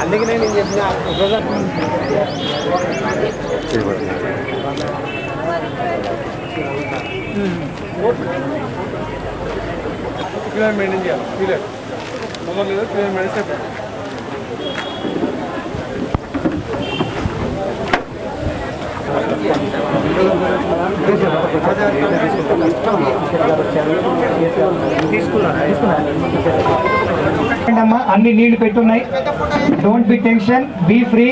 అందుకే నేను చెప్పిన క్లియర్ మెయింటైన్ చేయాలి క్లియర్ మొదలు లేదు క్లియర్ మెయింటైన్ చెప్పండి అమ్మా అన్ని నీళ్ళు పెట్టున్నాయి. Don't be tension be free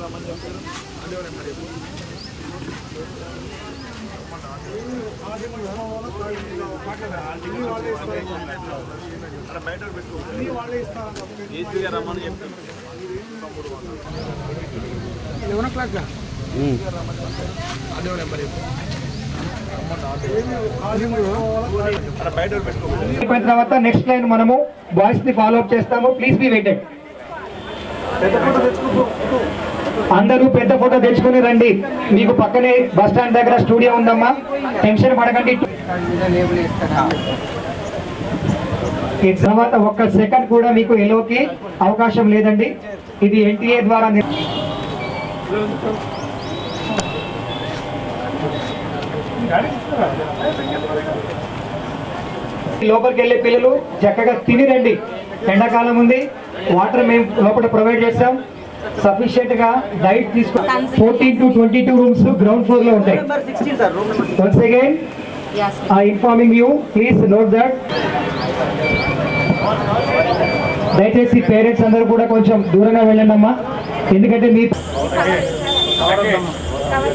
రమ్మని లెవెన్ ఓ క్లాక్ అక్కడ బయట అయిపోయిన తర్వాత నెక్స్ట్ లైన్ మనము బాయ్స్ని ఫాలో అప్ చేస్తాము. ప్లీజ్ బి వెయిటెడ్ అందరూ పెద్ద ఫోటో తెచ్చుకుని రండి. మీకు పక్కనే బస్ స్టాండ్ దగ్గర స్టూడియో ఉందమ్మా. టెన్షన్ పడకండి. తర్వాత ఒక్క సెకండ్ కూడా మీకు ఎలోకి అవకాశం లేదండి. ఇది ఎన్టీఏ ద్వారా లోపలికి వెళ్ళే పిల్లలు చక్కగా తిని రండి. ఎండాకాలం ఉంది. వాటర్ మేము లోపల ప్రొవైడ్ చేస్తాం. సఫిషియెంట్గా డైట్ తీసుకో fourteen to twenty two rooms ground ఫ్లోర్లో ఉంటాయి. Once again I informing you please note that దయచేసి పేరెంట్స్ అందరూ కూడా కొంచెం దూరంగా వెళ్ళండి అమ్మా ఎందుకంటే మీ కవర్